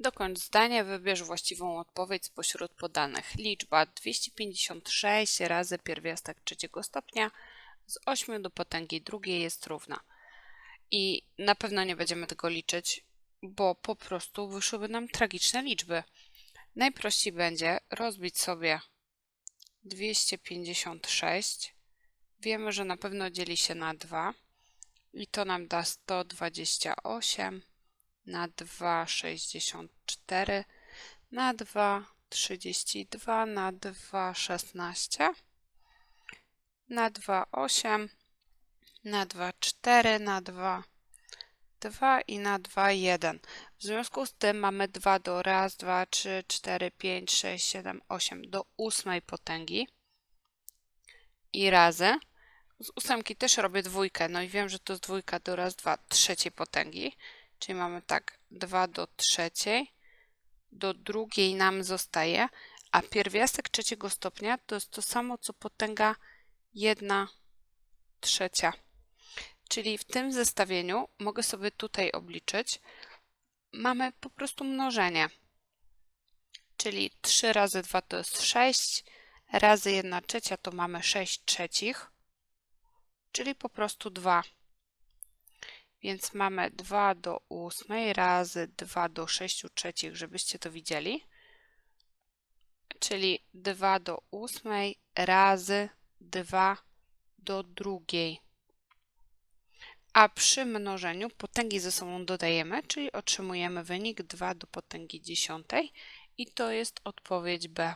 Dokończ zdanie, wybierz właściwą odpowiedź spośród podanych. Liczba 256 razy pierwiastek trzeciego stopnia z 8 do potęgi drugiej jest równa. I na pewno nie będziemy tego liczyć, bo po prostu wyszłyby nam tragiczne liczby. Najprościej będzie rozbić sobie 256. Wiemy, że na pewno dzieli się na 2 i to nam da 128 na 2 64 na 2 32 na 2 16 na 2 8 na 2 4 na 2 2 i na 2 1. W związku z tym mamy 2 do 1, 2, 3, 4, 5, 6, 7, 8 do ósmej potęgi i razy. Z ósemki też robię dwójkę, no i wiem, że to jest dwójka do raz, dwa, trzeciej potęgi. Czyli mamy tak 2 do trzeciej, do drugiej nam zostaje, a pierwiastek trzeciego stopnia to jest to samo co potęga 1 trzecia. Czyli w tym zestawieniu mogę sobie tutaj obliczyć, mamy po prostu mnożenie. Czyli 3 razy 2 to jest 6, razy 1 trzecia to mamy 6 trzecich, czyli po prostu 2. Więc mamy 2 do 8 razy 2 do 6 trzecich, żebyście to widzieli. Czyli 2 do 8 razy 2 do drugiej. A przy mnożeniu potęgi ze sobą dodajemy, czyli otrzymujemy wynik 2 do potęgi dziesiątej i to jest odpowiedź B.